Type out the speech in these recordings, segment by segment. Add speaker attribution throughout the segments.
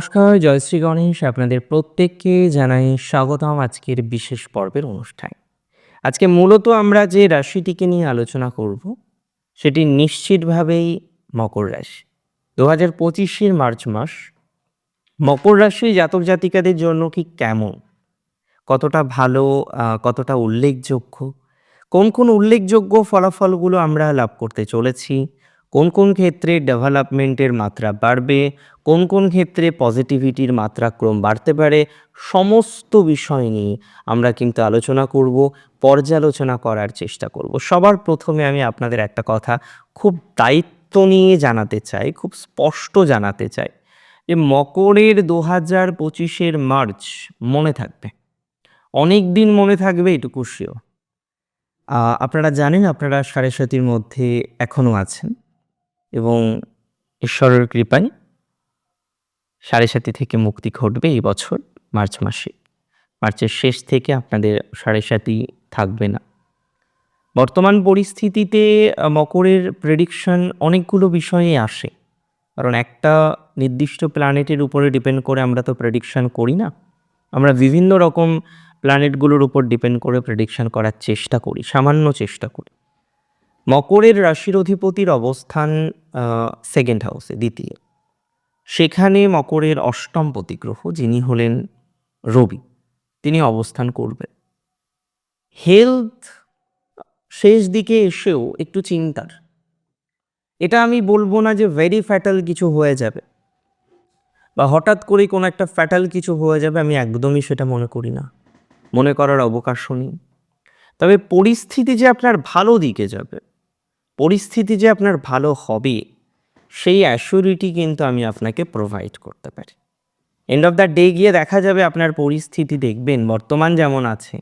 Speaker 1: নমস্কার জয়শ্রী গণেশ। আপনাদের প্রত্যেককে জানাই স্বাগতম আজকের বিশেষ পর্বের অনুষ্ঠান। আজকে মূলত আমরা যে রাশিটিকে নিয়ে আলোচনা করব, সেটি নিশ্চিতভাবেই মকর রাশি। দু হাজার পঁচিশের মার্চ মাস, মকর রাশি জাতক জাতিকাদের জন্য কি কেমন? কতটা ভালো কতটা উল্লেখযোগ্য? কোন কোন উল্লেখযোগ্য ফলাফলগুলো আমরা লাভ করতে চলেছি? কোন কোন ক্ষেত্রে ডেভেলপমেন্টের মাত্রা বাড়বে, কোন কোন ক্ষেত্রে পজিটিভিটির মাত্রা ক্রম বাড়তে পারে, সমস্ত বিষয় নিয়ে আমরা কিন্তু আলোচনা করব, পর্যালোচনা করার চেষ্টা করব। সবার প্রথমে আমি আপনাদের একটা কথা খুব দায়িত্ব নিয়ে জানাতে চাই, খুব স্পষ্ট জানাতে চাই যে মকরের দু হাজার পঁচিশের মার্চ মনে থাকবে। অনেক দিন মনে থাকবে, এটুকু শিও আপনারা জানেন, আপনারা সাড়ে সাতির মধ্যে এখনও আছেন। এবং ঈশ্বরের কৃপায় সাড়ে সাতি থেকে মুক্তি ঘটবে এই বছর মার্চ মাসে। মার্চের শেষ থেকে আপনাদের সাড়ে সাতি থাকবে না। বর্তমান পরিস্থিতিতে মকরের প্রেডিকশন অনেকগুলো বিষয়ে আসে। কারণ একটা নির্দিষ্ট প্ল্যানেটের উপরে ডিপেন্ড করে আমরা তো প্রেডিকশন করি না। আমরা বিভিন্ন রকম প্ল্যানেটগুলোর উপর ডিপেন্ড করে প্রেডিকশন করার চেষ্টা করি, সামান্য চেষ্টা করি। মকরের রাশির অধিপতির অবস্থান সেকেন্ড হাউসে দ্বিতীয়। সেখানে মকরের অষ্টম প্রতিগ্রহ যিনি হলেন রবি। তিনি অবস্থান করবেন। হেলথ শেষ দিকে এসেও একটু চিন্তার। এটা আমি বলব না যে ভেরি ফ্যাটাল কিছু হয়ে যাবে। বা হঠাৎ করেই কোনো একটা ফ্যাটাল কিছু হয়ে যাবে, আমি একদমই সেটা মনে করি না। মনে করার অবকাশও নেই। তবে পরিস্থিতি যে আপনার ভালো দিকে যাবে পরিস্থিতি যে আপনার ভালো হবে, সেই অ্যাসিউরিটি কিন্তু আমি আপনাকে প্রোভাইড করতে পারি। এন্ড অফ দ্য ডে গিয়ে দেখা যাবে আপনার পরিস্থিতি দেখবেন, বর্তমান যেমন আছে,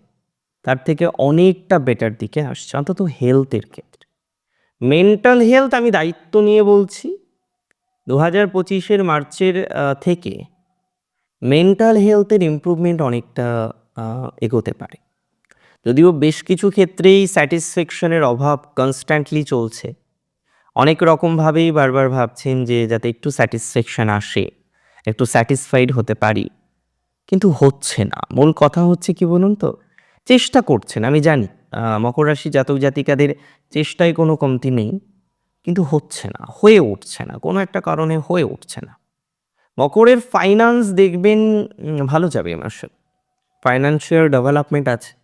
Speaker 1: তার থেকে অনেকটা বেটার দিকে আসছে, অন্তত হেলথের ক্ষেত্রে। মেন্টাল হেলথ আমি দায়িত্ব নিয়ে বলছি দু হাজার পঁচিশের মার্চের থেকে মেন্টাল হেলথের ইমপ্রুভমেন্ট অনেকটা এগোতে পারে। যদিও বেশ কিছু ক্ষেত্রেই স্যাটিসফ্যাকশনের অভাব কনস্ট্যান্টলি চলছে। অনেক রকমভাবেই বারবার ভাবছেন যে যাতে একটু স্যাটিসফ্যাকশন আসে, একটু স্যাটিসফাইড হতে পারি। কিন্তু হচ্ছে না। মূল কথা হচ্ছে কি বলুন তো? চেষ্টা করছেন, আমি জানি। মকর রাশি জাতক জাতিকাদের চেষ্টায় কোনো কমতি নেই। কিন্তু হচ্ছে না, হয়ে উঠছে না, কোনো একটা কারণে হয়ে উঠছে না। মকরের ফাইন্যান্স দেখবেন ভালো যাবে মাসে ফাইন্যান্সিয়াল ডেভেলপমেন্ট আছে।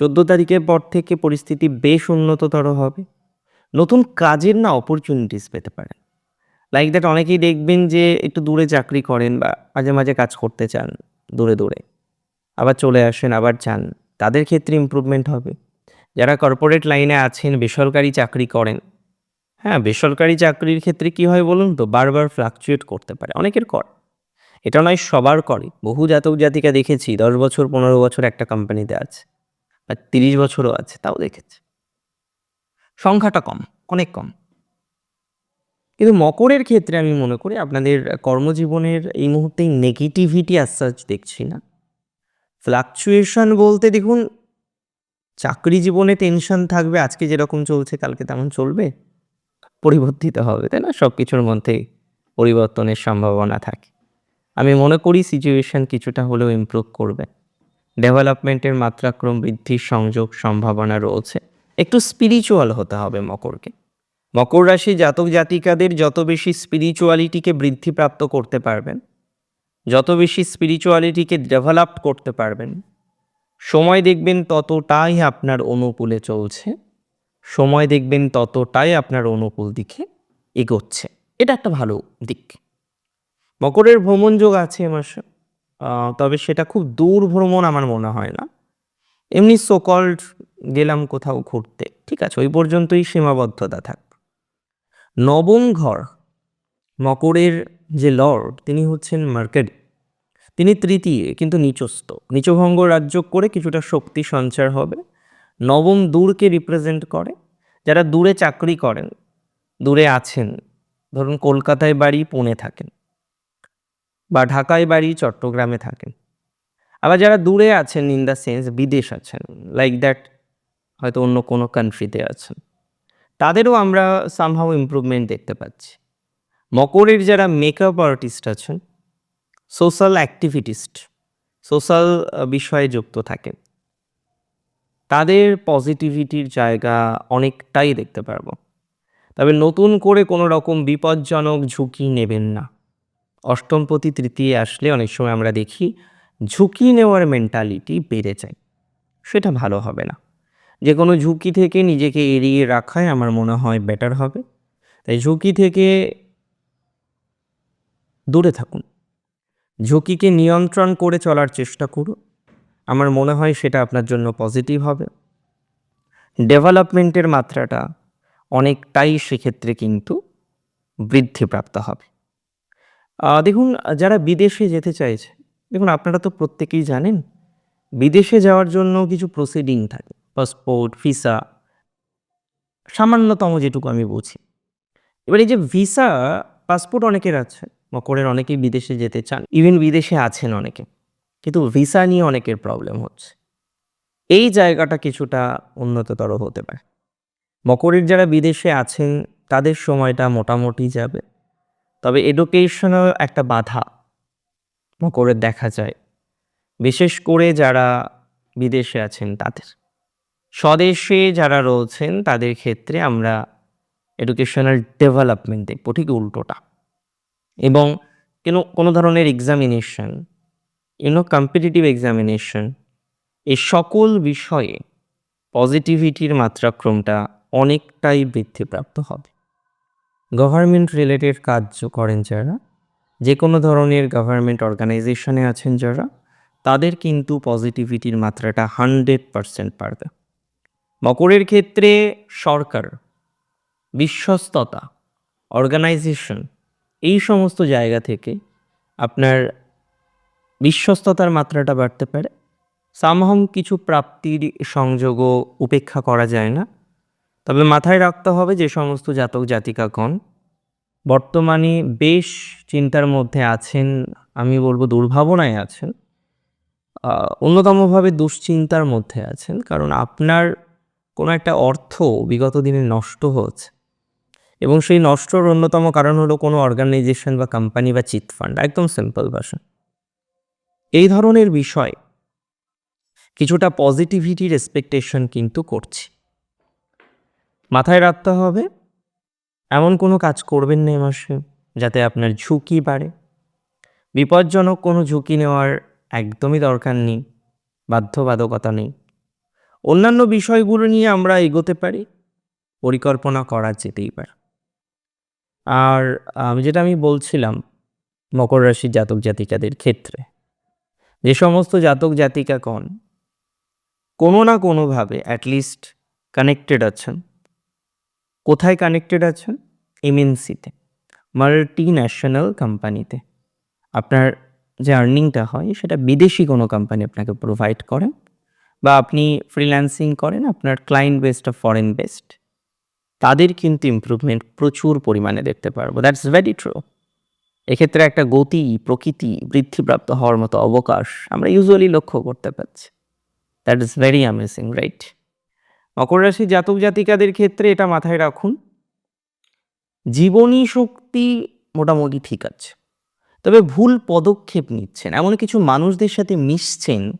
Speaker 1: চোদ্দ তারিখের পর থেকে পরিস্থিতি বেশ উন্নততর হবে। নতুন কাজের না অপরচুনিটিস পেতে পারেন। লাইক দ্যাট অনেকেই দেখবেন যে একটু দূরে চাকরি করেন বা মাঝে মাঝে কাজ করতে চান, দূরে দূরে। আবার চলে আসেন, আবার চান তাদের ক্ষেত্রে ইমপ্রুভমেন্ট হবে। যারা কর্পোরেট লাইনে আছেন, বেসরকারি চাকরি করেন হ্যাঁ বেসরকারি চাকরির ক্ষেত্রে কি হয় বলুন তো? বারবার ফ্লাকচুয়েট করতে পারে। অনেকের কর। এটা নয় সবার করে। বহু জাতক জাতিকা দেখেছি, দশ বছর, পনেরো বছর একটা কোম্পানিতে আছে। বা তিরিশ বছরও আছে, তাও দেখেছি। সংখ্যাটা কম, অনেক কম। কিন্তু মকরের ক্ষেত্রে আমি মনে করি আপনাদের কর্মজীবনের এই মুহূর্তে নেগেটিভিটি as দেখছি না। ফ্লাকচুয়েশন বলতে দেখুন, চাকরি জীবনে টেনশন থাকবে, আজকে যেরকম চলছে, কালকে তেমন চলবে, পরিবর্তিত হবে, তাই না? সব কিছুর মধ্যে পরিবর্তনের সম্ভাবনা থাকে। আমি মনে করি সিচুয়েশন কিছুটা হলেও ইমপ্রুভ করবে। ডেভেলপমেন্টের মাত্রাক্রম বৃদ্ধির সংযোগ সম্ভাবনা রয়েছে। একটু স্পিরিচুয়াল হতে হবে মকরকে। মকর রাশি জাতক জাতিকাদের যত বেশি স্পিরিচুয়ালিটিকে বৃদ্ধিপ্রাপ্ত করতে পারবেন, যত বেশি স্পিরিচুয়ালিটিকে ডেভেলপ করতে পারবেন, সময় দেখবেন ততটাই আপনার অনুকূলে চলছে, সময় দেখবেন ততটাই আপনার অনুকূল দিকে এগোচ্ছে। এটা একটা ভালো দিক। মকরের ভ্রমণ যোগ আছে এ মাসে। তবে সেটা খুব দূর ভ্রমণ আমার মনে হয় না। এমনি সোকল্ড গেলাম কোথাও ঘুরতে, ঠিক আছে, ওই পর্যন্তই সীমাবদ্ধতা থাকবে নবম ঘর, মকরের যে লর্ড তিনি হচ্ছেন মার্কেরি। তিনি তৃতীয়, কিন্তু নিচস্থ। নিচভঙ্গ রাজ্য করে কিছুটা শক্তি সঞ্চার হবে। নবম দূরকে রিপ্রেজেন্ট করে। যারা দূরে চাকরি করেন, দূরে আছেন, ধরুন কলকাতায় বাড়ি, পুনে থাকেন বা ঢাকায় বাড়ি চট্টগ্রামে থাকেন। আবার যারা দূরে আছেন ইন দ্য সেন্স বিদেশ আছেন লাইক দ্যাট হয়তো অন্য কোনো কান্ট্রিতে আছেন, তাদেরও আমরা সামহাও ইমপ্রুভমেন্ট দেখতে পাচ্ছি। মকরের যারা মেকআপ আর্টিস্ট আছেন সোশ্যাল অ্যাক্টিভিটিস্ট সোশ্যাল বিষয়ে যুক্ত থাকেন, তাদের পজিটিভিটির জায়গা অনেকটাই দেখতে পারব। তবে নতুন করে কোনো রকম বিপজ্জনক ঝুঁকি নেবেন না। অষ্টমপতি তৃতীয় আসলে অনেক সময় আমরা দেখি ঝুঁকি নেওয়ার মেন্টালিটি বেড়ে যায়। সেটা ভালো হবে না। যে কোনো ঝুঁকি থেকে নিজেকে এড়িয়ে রাখাই আমার মনে হয় বেটার হবে। তাই ঝুঁকি থেকে দূরে থাকুন। ঝুঁকিকে নিয়ন্ত্রণ করে চলার চেষ্টা করুন। আমার মনে হয় সেটা আপনার জন্য পজিটিভ হবে। ডেভেলপমেন্টের মাত্রাটা অনেকটাই সেক্ষেত্রে কিন্তু বৃদ্ধিপ্রাপ্ত হবে। দেখুন, যারা বিদেশে যেতে চাইছে, দেখুন, আপনারা তো প্রত্যেকেই জানেন, বিদেশে যাওয়ার জন্য কিছু প্রসিডিং থাকে পাসপোর্ট ভিসা সামান্যতম যেটুকু আমি বুঝি। এবার এই যে ভিসা পাসপোর্ট অনেকের আছে মকরের অনেকেই বিদেশে যেতে চান ইভেন বিদেশে আছেন অনেকে, কিন্তু ভিসা নিয়ে অনেকের প্রবলেম হচ্ছে। এই জায়গাটা কিছুটা উন্নততর হতে পারে। মকরের যারা বিদেশে আছেন, তাদের সময়টা মোটামুটি যাবে। তবে এডুকেশনাল একটা বাধা করে দেখা যায়। বিশেষ করে যারা বিদেশে আছেন তাদের। স্বদেশে যারা রয়েছেন তাদের ক্ষেত্রে আমরা এডুকেশনাল ডেভেলপমেন্ট দেখব ঠিক উল্টোটা। এবং কেন, কোনো ধরনের এক্সামিনেশন ইউনো কম্পিটিটিভ এক্সামিনেশন এই সকল বিষয়ে পজিটিভিটির মাত্রাক্রমটা অনেকটাই বৃদ্ধিপ্রাপ্ত হবে। গভর্নমেন্ট রিলেটেড কাজ করেন যারা যে কোনো ধরনের গভর্নমেন্ট অর্গানাইজেশনে আছেন যারা, তাদের কিন্তু পজিটিভিটির মাত্রাটা হান্ড্রেড পারসেন্ট পারবে মকরের ক্ষেত্রে সরকার, বিশ্বস্ততা অর্গানাইজেশন এই সমস্ত জায়গা থেকে আপনার বিশ্বস্ততার মাত্রাটা বাড়তে পারে। সামহম কিছু প্রাপ্তির সংযোগও উপেক্ষা করা যায় না। তবে মাথায় রাখতে হবে যে সমস্ত জাতক জাতিকাগণ বর্তমানে বেশ চিন্তার মধ্যে আছেন, আমি বলব দুর্ভাবনায় আছেন অন্যতমভাবে দুশ্চিন্তার মধ্যে আছেন। কারণ আপনার কোনো একটা অর্থ বিগত দিনে নষ্ট হচ্ছে এবং সেই নষ্টর অন্যতম কারণ হলো কোনো অর্গানাইজেশন বা কোম্পানি বা চিট ফান্ড, একদম সিম্পল ভাষা। এই ধরনের বিষয় কিছুটা পজিটিভিটির এক্সপেকটেশন কিন্তু করছি। মাথায় রাখতে হবে। এমন কোনো কাজ করবেন না এ মাসে, যাতে আপনার ঝুঁকি বাড়ে। বিপজ্জনক কোনো ঝুঁকি নেওয়ার একদমই দরকার নেই, বাধ্যবাধকতা নেই। অন্যান্য বিষয়গুলো নিয়ে আমরা এগোতে পারি, পরিকল্পনা করা যেতেই পারে। আর যেটা আমি বলছিলাম, মকর রাশির জাতক জাতিকাদের ক্ষেত্রে, যে সমস্ত জাতক জাতিকাগণ কোনো না কোনোভাবে অ্যাটলিস্ট কানেক্টেড আছেন। কোথায় কানেক্টেড আছেন? এমএনসিতে মাল্টি ন্যাশনাল কোম্পানিতে আপনার যে আর্নিংটা হয়, সেটা বিদেশি কোনো কোম্পানি আপনাকে প্রোভাইড করেন বা আপনি ফ্রিল্যান্সিং করেন, আপনার ক্লায়েন্ট বেসটা ফরেন বেসড তাদের কিন্তু ইমপ্রুভমেন্ট প্রচুর পরিমাণে দেখতে পারব। দ্যাটস ভেরি ট্রু এক্ষেত্রে একটা গতি, প্রকৃতি বৃদ্ধিপ্রাপ্ত হওয়ার মতো অবকাশ আমরা ইউজুয়ালি লক্ষ্য করতে পারছি। That is very amazing right মকর রাশি জাতক জাতিকাদের ক্ষেত্রে এটা মাথায় রাখুন। জীবনী শক্তি মোটামুটি ঠিক আছে। তবে ভুল পদক্ষেপ নিচ্ছেন। এমন কিছু মানুষদের সাথে মিশছেন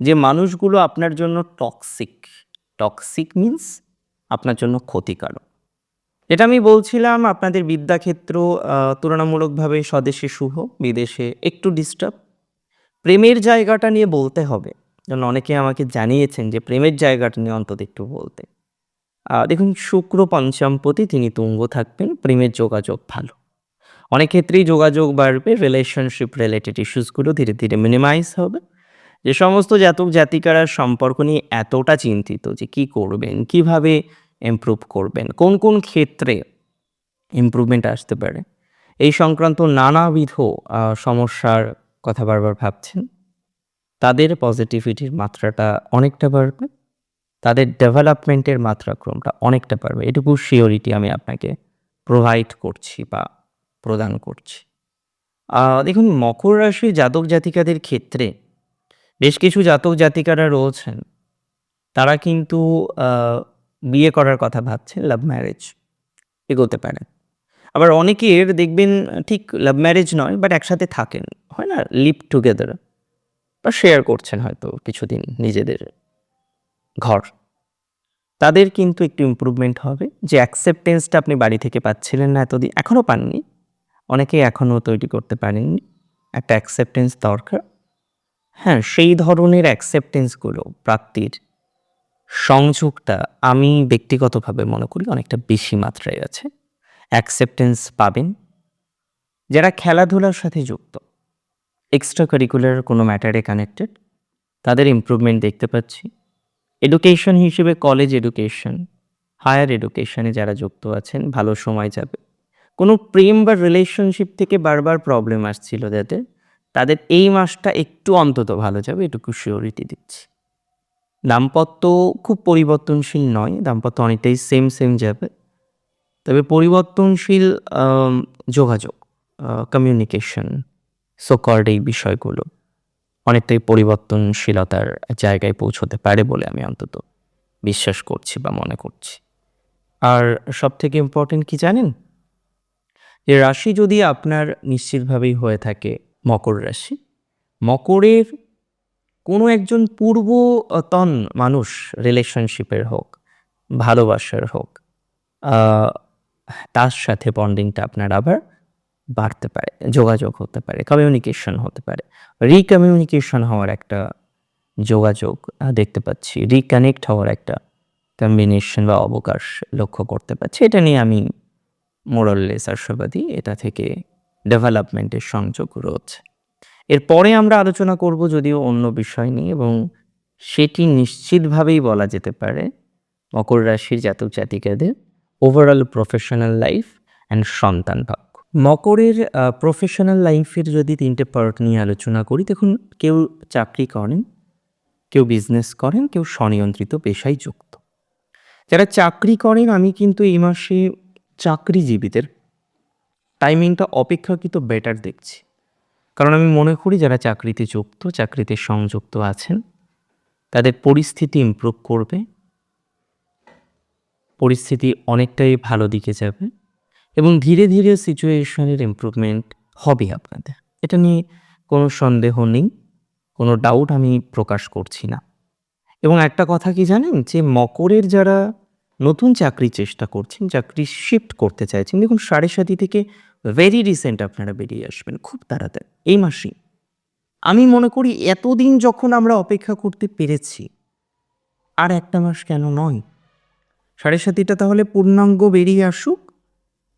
Speaker 1: যে মানুষগুলো আপনার জন্য টক্সিক টক্সিক মিন্স আপনার জন্য ক্ষতিকারক। যেটা আমি বলছিলাম, আপনাদের বিদ্যাক্ষেত্র তুলনামূলকভাবে স্বদেশে শুভ, বিদেশে একটু ডিস্টার্ব প্রেমের জায়গাটা নিয়ে বলতে হবে। যেন অনেকে আমাকে জানিয়েছেন যে প্রেমের জায়গাটা নিয়ে অন্তত একটু বলতে। দেখুন, শুক্র পঞ্চমপতি তিনি তুঙ্গ থাকবেন, প্রেমের যোগাযোগ ভালো। অনেক ক্ষেত্রেই যোগাযোগ বাড়বে রিলেশনশিপ রিলেটেড ইস্যুসগুলো ধীরে ধীরে মিনিমাইজ হবে। যে সমস্ত জাতক জাতিকারা সম্পর্ক নিয়ে এতটা চিন্তিত যে কি করবেন, কীভাবে ইমপ্রুভ করবেন, কোন কোন ক্ষেত্রে ইমপ্রুভমেন্ট আসতে পারে, এই সংক্রান্ত নানাবিধ সমস্যার কথা বারবার ভাবছেন। তাদের পজিটিভিটির মাত্রাটা অনেকটা বাড়বে, তাদের ডেভেলপমেন্টের মাত্রাক্রমটা অনেকটা বাড়বে। এটুকু শিওরিটি আমি আপনাকে প্রোভাইড করছি বা প্রদান করছি। দেখুন, মকর রাশি জাতক জাতিকাদের ক্ষেত্রে বেশ কিছু জাতক জাতিকারা রয়েছেন। তারা কিন্তু বিয়ে করার কথা ভাবছেন লাভ ম্যারেজ এগোতে পারেন আবার অনেকের দেখবেন, ঠিক লাভ ম্যারেজ নয় বাট একসাথে থাকেন, হয় না? লিভ টুগেদার বা শেয়ার করছেন হয়তো কিছুদিন নিজেদের ঘর। তাদের কিন্তু একটু ইমপ্রুভমেন্ট হবে। যে অ্যাকসেপ্টেন্সটা আপনি বাড়ি থেকে পাচ্ছিলেন না এতদিন এখনও পাননি। অনেকেই এখনও তৈরি করতে পারেননি। একটা অ্যাকসেপ্টেন্স দরকার। হ্যাঁ সেই ধরনের অ্যাকসেপ্টেন্সগুলো প্রাপ্তির সংযোগটা আমি ব্যক্তিগতভাবে মনে করি অনেকটা বেশি মাত্রায় আছে। অ্যাকসেপ্টেন্স পাবেন। যারা খেলাধুলার সাথে যুক্ত এক্সট্রা কারিকুলার কোনো ম্যাটারে কানেক্টেড তাদের ইমপ্রুভমেন্ট দেখতে পাচ্ছি। এডুকেশন হিসেবে কলেজ এডুকেশন হায়ার এডুকেশনে যারা যুক্ত আছেন, ভালো সময় যাবে। কোনো প্রেম বা রিলেশনশিপ থেকে বারবার প্রবলেম আসছিল যাদের, তাদের এই মাসটা একটু অন্তত ভালো যাবে, এটুকু শিওরিটি দিচ্ছি। দাম্পত্য খুব পরিবর্তনশীল নয়, দাম্পত্য অনেকটাই সেম সেম যাবে। তবে পরিবর্তনশীল যোগাযোগ কমিউনিকেশন সোকর্ড এই বিষয়গুলো। অনেকটাই পরিবর্তনশীলতার জায়গায় পৌঁছতে পারে বলে আমি অন্তত বিশ্বাস করছি বা মনে করছি। আর সব থেকে ইম্পর্টেন্ট কি জানেন? যে রাশি যদি আপনার নিশ্চিতভাবেই হয়ে থাকে মকর রাশি, মকরের কোনো একজন পূর্বতন মানুষ রিলেশনশিপের হোক, ভালোবাসার হোক তার সাথে বন্ডিংটা আপনার আবার বাড়তে পারে, যোগাযোগ হতে পারে কমিউনিকেশন হতে পারে। রিকমিউনিকেশন হওয়ার একটা যোগাযোগ দেখতে পাচ্ছি। রিকানেক্ট হওয়ার একটা কম্বিনেশন বা অবকাশ লক্ষ্য করতে পারছি। এটা নিয়ে আমি মোরাললেস আশাবাদী। এটা থেকে ডেভেলপমেন্টের সংযোগ রয়েছে। এরপরে আমরা আলোচনা করব যদিও অন্য বিষয় নিয়ে এবং সেটি নিশ্চিতভাবেই বলা যেতে পারে মকর রাশির জাতক জাতিকাদের ওভারঅল প্রফেশনাল লাইফ অ্যান্ড সন্তান ভাগ্য মকরের প্রফেশনাল লাইফের যদি তিনটে পার্ট নিয়ে আলোচনা করি, দেখুন কেউ চাকরি করেন, কেউ বিজনেস করেন, কেউ স্বনিয়ন্ত্রিত পেশায় যুক্ত। যারা চাকরি করেন, আমি কিন্তু এই মাসে চাকরিজীবীদের টাইমিংটা অপেক্ষাকৃত বেটার দেখছি। কারণ আমি মনে করি যারা চাকরিতে যুক্ত, চাকরিতে সংযুক্ত আছেন, তাদের পরিস্থিতি ইমপ্রুভ করবে, পরিস্থিতি অনেকটাই ভালো দিকে যাবে। এবং ধীরে ধীরে সিচুয়েশনের ইমপ্রুভমেন্ট হবে আপনাদের। এটা নিয়ে কোনো সন্দেহ নেই, কোনো ডাউট আমি প্রকাশ করছি না। এবং একটা কথা কি জানেন? যে মকরের যারা নতুন চাকরি চেষ্টা করছেন, চাকরি শিফট করতে চাইছেন, দেখুন সাড়ে সাতি থেকে ভেরি রিসেন্ট আপনারা বেরিয়ে আসবেন, খুব তাড়াতাড়ি, এই মাসেই আমি মনে করি এতদিন যখন আমরা অপেক্ষা করতে পেরেছি, আর একটা মাস কেন নয়? সাড়ে সাতিটা তাহলে পূর্ণাঙ্গ বেরিয়ে আসুক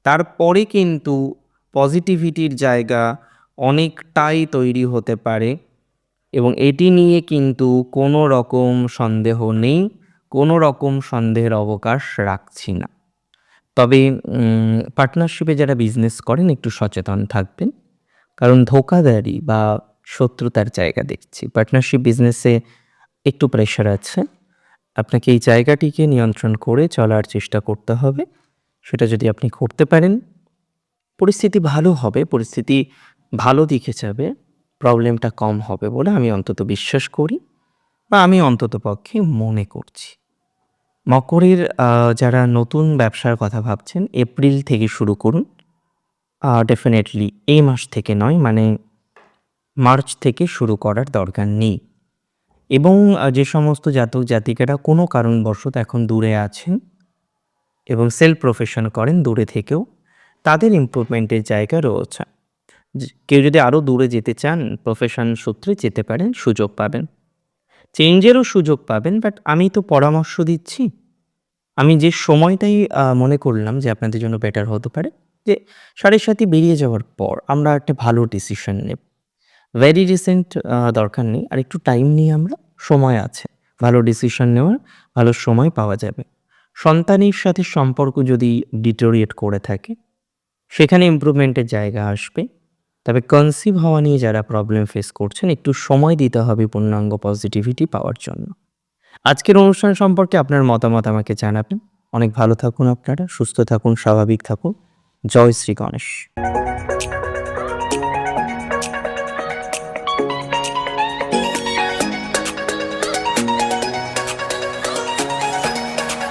Speaker 1: তারপরে কিন্তু পজিটিভিটির জায়গা অনেকটাই তৈরি হতে পারে এবং এটি নিয়ে কিন্তু কোনো রকম সন্দেহ নেই, কোনো রকম সন্দেহের অবকাশ রাখছি না। তবে পার্টনারশিপে যারা বিজনেস করেন, একটু সচেতন থাকবেন। কারণ ধোকাদারি বা শত্রুতার জায়গা দেখছি। পার্টনারশিপ বিজনেসে একটু প্রেশার আছে। আপনাকে এই জায়গাটিকে নিয়ন্ত্রণ করে চলার চেষ্টা করতে হবে। সেটা যদি আপনি করতে পারেন, পরিস্থিতি ভালো হবে, পরিস্থিতি ভালো দিকে যাবে প্রবলেমটা কম হবে বলে আমি অন্তত বিশ্বাস করি বা আমি অন্তত পক্ষে মনে করছি। মকরের যারা নতুন ব্যবসার কথা ভাবছেন, এপ্রিল থেকে শুরু করুন ডেফিনেটলি এই মাস থেকে নয় মানে মার্চ থেকে শুরু করার দরকার নেই। এবং যে সমস্ত জাতক জাতিকারা কোনো কারণবশত এখন দূরে আছেন এবং সেলফ প্রফেশন করেন দূরে থেকেও। তাদের ইমপ্রুভমেন্টের জায়গা রয়েছে। কেউ যদি আরও দূরে যেতে চান, প্রফেশন সূত্রে যেতে পারেন, সুযোগ পাবেন। চেঞ্জেরও সুযোগ পাবেন, বাট আমি তো পরামর্শ দিচ্ছি। আমি যে সময়টাই মনে করলাম যে আপনাদের জন্য বেটার হতে পারে, যে সাড়ে সাথে বেরিয়ে যাওয়ার পর আমরা একটা ভালো ডিসিশন নেব। ভেরি রিসেন্ট দরকার নেই। আর একটু টাইম নিয়ে আমরা, সময় আছে। ভালো ডিসিশন নেওয়ার, ভালো সময় পাওয়া যাবে। সন্তানের সাথে সম্পর্ক যদি ডিটোরিয়েট করে থাকে, সেখানে ইমপ্রুভমেন্টের জায়গা আসবে। তবে কনসিভ হওয়া নিয়ে যারা প্রবলেম ফেস করছেন, একটু সময় দিতে হবে পূর্ণাঙ্গ পজিটিভিটি পাওয়ার জন্য। আজকের অনুষ্ঠান সম্পর্কে আপনার মতামত আমাকে জানাবেন। অনেক ভালো থাকুন আপনারা, সুস্থ থাকুন, স্বাভাবিক থাকুন। জয় শ্রী গণেশ।